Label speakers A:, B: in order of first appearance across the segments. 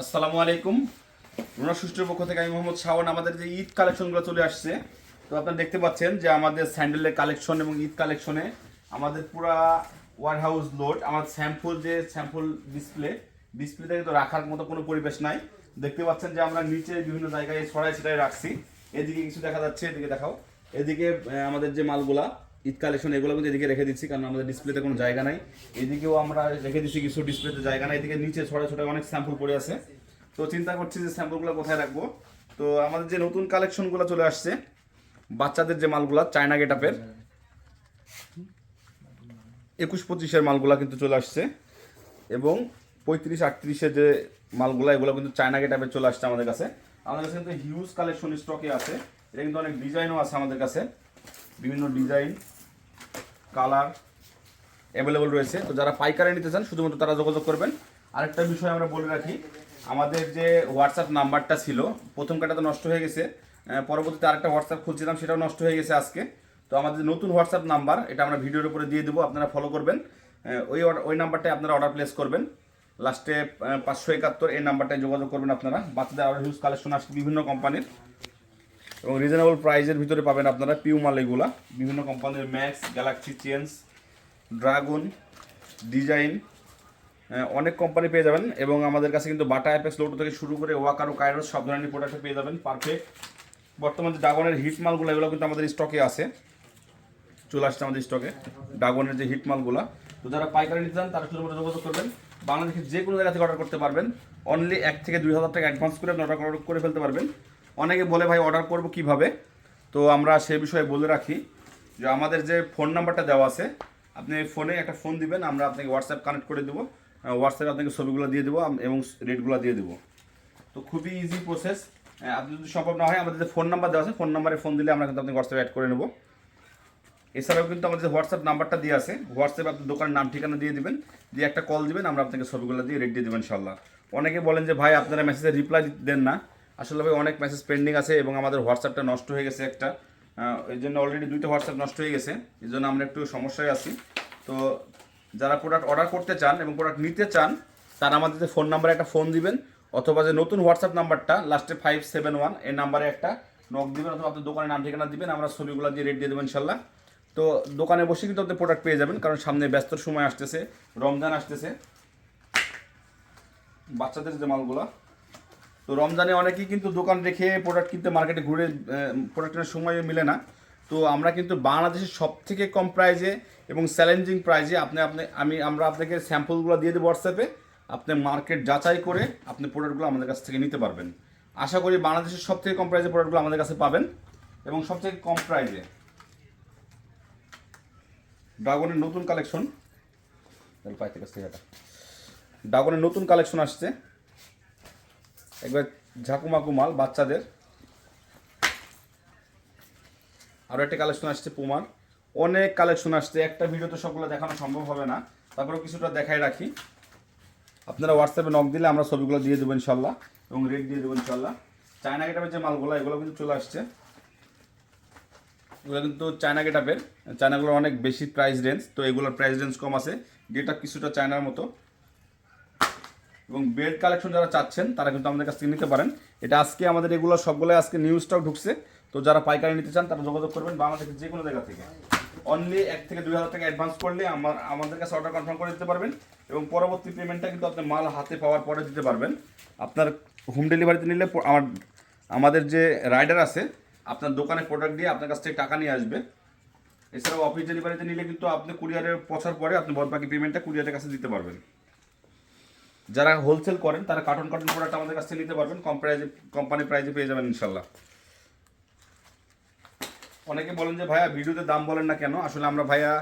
A: আসসালামু আলাইকুম। রুনা সুষ্ঠুর পক্ষ থেকে আমি মোহাম্মদ শাওন। আমাদের যে ঈদ কালেকশনগুলো চলে আসছে, তো আপনারা দেখতে পাচ্ছেন যে আমাদের স্যান্ডেলের কালেকশন এবং ঈদ কালেকশনে আমাদের পুরা ওয়ার হাউস লোড আমার স্যাম্পল যে স্যাম্পল ডিসপ্লে ডিসপ্লেতে কিন্তু রাখার মতো কোনো পরিবেশ নাই। দেখতে পাচ্ছেন যে আমরা নিচে বিভিন্ন জায়গায় ছড়াই ছিটাই রাখছি। এদিকে কিছু দেখা যাচ্ছে, এদিকে দেখাও। এদিকে আমাদের যে মালগুলা ঈদ কালেকশন এগুলো কিন্তু এদিকে রেখে দিচ্ছি, কারণ আমাদের ডিসপ্লেতে কোনো জায়গা নাই। এদিকেও আমরা রেখে দিচ্ছি কিছু ডিসপ্লেতে জায়গা নাই, এদিকে নিচে ছড়া ছড়া অনেক স্যাম্পল পড়ে আছে। তো চিন্তা করছি যে স্যাম্পলগুলো কোথায় রাখব। তো আমাদের যে নতুন কালেকশনগুলো চলে আসছে, বাচ্চাদের যে মালগুলা চায়না গেটাপের একুশ পঁচিশের মালগুলা কিন্তু চলে আসছে। এবং পঁয়ত্রিশ, আটত্রিশের যে মালগুলা, এগুলো কিন্তু চায়না গেটাপের চলে আসছে আমাদের কাছে। আমাদের কাছে কিন্তু হিউজ কালেকশন স্টকে আছে। এটা কিন্তু অনেক ডিজাইনও আছে আমাদের কাছে। বিভিন্ন ডিজাইন কালার অ্যাভেলেবল রয়েছে। তো যারা পাইকারে নিতে চান, শুধুমাত্র তারা যোগাযোগ করবেন। আরেকটা বিষয় আমরা বলে রাখি, আমাদের যে হোয়াটসঅ্যাপ নাম্বারটা ছিল, প্রথম কাটা তো নষ্ট হয়ে গেছে। পরবর্তীতে আরেকটা হোয়াটসঅ্যাপ খুলছিলাম, সেটাও নষ্ট হয়ে গেছে আজকে। তো আমাদের নতুন হোয়াটসঅ্যাপ নাম্বার, এটা আমরা ভিডিওর উপরে দিয়ে দেবো, আপনারা ফলো করবেন। ওই ওই নাম্বারটায় আপনারা অর্ডার প্লেস করবেন। লাস্টে পাঁচশো একাত্তর এই নাম্বারটায় যোগাযোগ করবেন আপনারা। বাচ্চাদের আরও হিউজ কালেকশন আসছে বিভিন্ন কোম্পানির এবং রিজনেবল প্রাইজের ভিতরে পাবেন আপনারা পিউ মাল এগুলা বিভিন্ন কোম্পানির max galaxy change dragon design অনেক কোম্পানি পেয়ে যাবেন এবং আমাদের কাছে কিন্তু বাটা অ্যাপেক্স লোটো থেকে শুরু করে ওয়াকারো কাইরোস সব ধরনের প্রোডাক্ট পেয়ে যাবেন পারফেক্ট বর্তমানে ড্রাগনের হিট মালগুলো এগুলো কিন্তু আমাদের স্টকে আছে। চলে আসছে আমাদের স্টকে ড্রাগনের যে হিট মালগুলো তো যারা পাইকারি নিতে চান, তারা শুধুমাত্র যোগাযোগ করবেন। বাংলাদেশের যে কোনো জায়গা থেকে অর্ডার করতে পারবেন। অনলি এক থেকে দুই হাজার টাকা অ্যাডভান্স করে আপনি অর্ডার করে ফেলতে পারবেন। অনেকে বলে, ভাই অর্ডার করব কীভাবে? তো আমরা সে বিষয়ে বলে রাখি যে, আমাদের যে ফোন নাম্বারটা দেওয়া আছে, আপনি ফোনে একটা ফোন দিবেন, আমরা আপনাকে হোয়াটসঅ্যাপ কানেক্ট করে দেবো। হোয়াটসঅ্যাপে আপনাকে ছবিগুলো দিয়ে দেবো এবং রেটগুলো দিয়ে দেবো। তো খুবই ইজি প্রসেস আপনি যদি সম্ভব না হয়, আমাদের যে ফোন নাম্বার দেওয়া আছে ফোন নাম্বারে ফোন দিলে আমরা কিন্তু আপনাকে হোয়াটসঅ্যাপে অ্যাড করে নেব। এছাড়াও কিন্তু আমাদের হোয়াটসঅ্যাপ নাম্বারটা দিয়ে আছে হোয়াটসঅ্যাপে আপনি দোকানের নাম, ঠিকানা দিয়ে দিবেন। দিয়ে একটা কল দিবেন, আমরা আপনাকে ছবিগুলো দিয়ে রেট দিয়ে দেবেন ইনশাল্লাহ অনেকে বলেন যে, ভাই, আপনারা মেসেজে রিপ্লাই দেন না। আসলে ভাই অনেক মেসেজ পেন্ডিং আছে এবং আমাদের হোয়াটসঅ্যাপটা নষ্ট হয়ে গেছে একটা। এই জন্য অলরেডি দুইটা হোয়াটসঅ্যাপ নষ্ট হয়ে গেছে। এই জন্য আমরা একটু সমস্যায় আছি। তো যারা প্রোডাক্ট অর্ডার করতে চান এবং প্রোডাক্ট নিতে চান, তারা আমাদের যে ফোন নাম্বারে একটা ফোন দিবেন, অথবা যে নতুন হোয়াটসঅ্যাপ নাম্বারটা লাস্টে ফাইভ সেভেন ওয়ান এই নাম্বারে একটা নক দিবেন অথবা আপনার দোকানের নাম ঠিকানা দিবেন, আমরা ছবিগুলো দিয়ে রেট দিয়ে দেবেন ইনশাল্লাহ। তো দোকানে বসে কিন্তু আপনি প্রোডাক্ট পেয়ে যাবেন, কারণ সামনে ব্যস্ত সময় আসতেছে, রমজান আসতেছে। বাচ্চাদের যে মালগুলা তো রমজানে অনেকেই কিন্তু দোকান রেখে প্রোডাক্ট কিনতে মার্কেটে ঘুরে প্রোডাক্টের সময় মিলে না। তো আমরা কিন্তু বাংলাদেশের সব থেকে কম প্রাইজে এবং চ্যালেঞ্জিং প্রাইজে আপনি আপনি, আমি, আমরা আপনাকে স্যাম্পলগুলো দিয়ে দেবো হোয়াটসঅ্যাপে আপনি মার্কেট যাচাই করে আপনি প্রোডাক্টগুলো আমাদের কাছ থেকে নিতে পারবেন। আশা করি বাংলাদেশের সব থেকে কম প্রাইজে প্রোডাক্টগুলো আমাদের কাছে পাবেন এবং সব থেকে কম প্রাইজে ড্রাগনের নতুন কালেকশন পাইতে কাছ থেকে এটা ড্রাগনের নতুন কালেকশন আসছে। একবার ঝাকুমাকু মাল বাচ্চাদের। আরও একটা কালেকশন আসছে পুমার অনেক কালেকশন আসছে। একটা ভিডিও তো সবগুলো দেখানো সম্ভব হবে না। তারপরেও কিছুটা দেখাই রাখি। আপনারা হোয়াটসঅ্যাপে নক দিলে আমরা ছবিগুলো দিয়ে দেবো ইনশাল্লাহ এবং রেট দিয়ে দেবো ইনশাল্লাহ চায়না গেটাপের যে মালগুলো, এগুলো কিন্তু চলে আসছে। এগুলো কিন্তু চায়না গেটাপের চায়নাগুলোর অনেক বেশি প্রাইস রেঞ্জ তো এগুলোর প্রাইস রেঞ্জ কম আছে। গেটাপ কিছুটা চায়নার মতো। এবং বেড কালেকশন যারা চাচ্ছেন, তারা কিন্তু আমাদের কাছ থেকে নিতে পারেন। এটা আজকে আমাদের এগুলো সবগুলো আজকে নিউ স্টক ঢুকছে। তো যারা পাইকারি নিতে চান, তারা যোগাযোগ করবেন বাংলাদেশের যে কোনো জায়গা থেকে। অনলি এক থেকে দুই হাজার টাকা অ্যাডভান্স করলে আমার, আমাদের কাছে অর্ডার কনফার্ম করে দিতে পারবেন এবং পরবর্তী পেমেন্টটা কিন্তু আপনি মাল হাতে পাওয়ার পরে দিতে পারবেন। আপনার হোম ডেলিভারিতে নিলে আমার, আমাদের যে রাইডার আছে, আপনার দোকানে প্রোডাক্ট দিয়ে আপনার কাছ থেকে টাকা নিয়ে আসবে। এছাড়াও অফিস ডেলিভারিতে নিলে কিন্তু আপনি কুরিয়ারের পৌঁছার পরে আপনি বাদ বাকি পেমেন্টটা কুরিয়ারের কাছে দিতে পারবেন। যারা হোলসেল করেন, তারা কার্টন কার্টন প্রোডাক্ট আমাদের কাছ থেকে নিতে পারবেন। কম প্রাইজে কোম্পানি প্রাইজে পেয়ে যাবেন ইনশাল্লাহ। অনেকে বলেন যে, ভাইয়া, ভিডিওতে দাম বলেন না কেন? আসলে আমরা ভাইয়া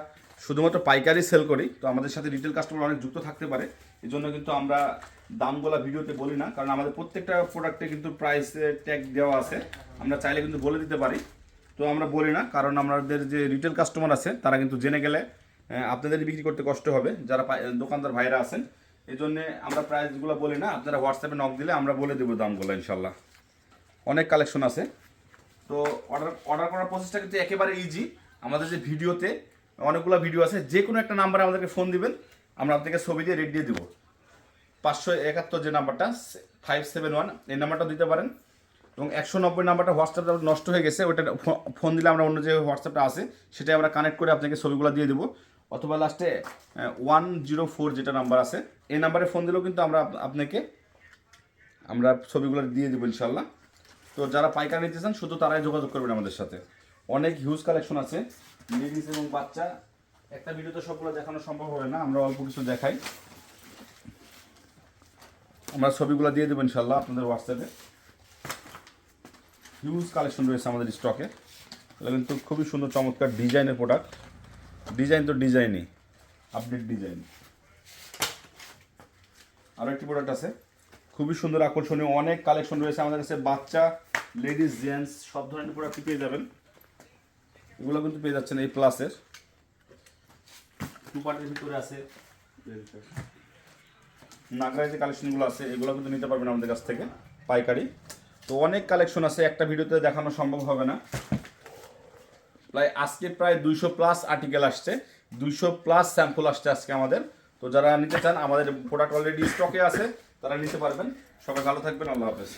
A: শুধুমাত্র পাইকারি সেল করি, তো আমাদের সাথে রিটেল কাস্টমার অনেক যুক্ত থাকতে পারে। এই জন্য কিন্তু আমরা দামগুলো ভিডিওতে বলি না, কারণ আমাদের প্রত্যেকটা প্রোডাক্টে কিন্তু প্রাইস ট্যাগ দেওয়া আছে। আমরা চাইলে কিন্তু বলে দিতে পারি। তো আমরা বলি না, কারণ আমাদের যে রিটেল কাস্টমার আছে, তারা কিন্তু জেনে গেলে আপনাদের বিক্রি করতে কষ্ট হবে। যারা দোকানদার ভাইরা আছেন এই জন্যে আমরা প্রাইসগুলো বলি না, আপনারা হোয়াটসঅ্যাপে নক দিলে আমরা বলে দেবো দামগুলো, ইনশাল্লাহ। অনেক কালেকশন আছে। তো অর্ডার অর্ডার করার প্রসেসটা কিন্তু একেবারে ইজি আমাদের যে ভিডিওতে অনেকগুলো ভিডিও আছে, যে কোনো একটা নাম্বারে আমাদেরকে ফোন দিবেন, আমরা আপনাকে ছবি দিয়ে রেট দিয়ে দেবো। পাঁচশো একাত্তর যে নাম্বারটা ফাইভ সেভেন ওয়ান এই নাম্বারটা দিতে পারেন। এবং একশো নব্বই নাম্বারটা হোয়াটসঅ্যাপটা নষ্ট হয়ে গেছে, ওইটা ফোন দিলে আমরা অন্য যে হোয়াটসঅ্যাপটা আছে, সেটাই আমরা কানেক্ট করে আপনাকে ছবিগুলো দিয়ে দেবো। অথবা লাস্টে ওয়ান জিরো ফোর যেটা নাম্বার আছে, এই নাম্বারে ফোন দিলেও কিন্তু আমরা আপ- আপনাকে, আমরা ছবিগুলো দিয়ে দেবো ইনশাল্লাহ তো যারা পাইকারি নিতে চান, শুধু তারাই যোগাযোগ করবেন আমাদের সাথে। অনেক হিউজ কালেকশন আছে লেডিস এবং বাচ্চা, একটা ভিডিওতে সবগুলো দেখানো সম্ভব হবে না, আমরা অল্প কিছু দেখাই। আমরা ছবিগুলো দিয়ে দেবো ইনশাল্লাহ আপনাদের হোয়াটসঅ্যাপে হিউজ কালেকশন রয়েছে আমাদের স্টকে কিন্তু খুবই সুন্দর, চমৎকার ডিজাইনের প্রোডাক্ট ডিজাইন তো ডিজাইনই আপডেট ডিজাইন আরও একটি প্রোডাক্ট আছে খুবই সুন্দর আকর্ষণীয় অনেক কালেকশন রয়েছে আমাদের কাছে বাচ্চা লেডিস জেন্টস সব ধরনের প্রোডাক্টই পেয়ে যাবেন। এগুলো কিন্তু পেয়ে যাচ্ছেন এই প্লাসের টু পার্টের ভিতরে আছে। নাগরাই যে কালেকশনগুলো আছে এগুলো কিন্তু নিতে পারবেন আমাদের কাছ থেকে পাইকারি। তো অনেক কালেকশন আছে একটা ভিডিওতে দেখানো সম্ভব হবে না। প্রায় আজকে প্রায় দুইশো প্লাস আর্টিকেল আসছে। দুইশো প্লাস স্যাম্পল আসছে আজকে আমাদের। তো যারা নিতে চান, আমাদের প্রোডাক্ট অলরেডি স্টকে আছে, তারা নিতে পারবেন। সবাই ভালো থাকবেন, আল্লাহ হাফেজ।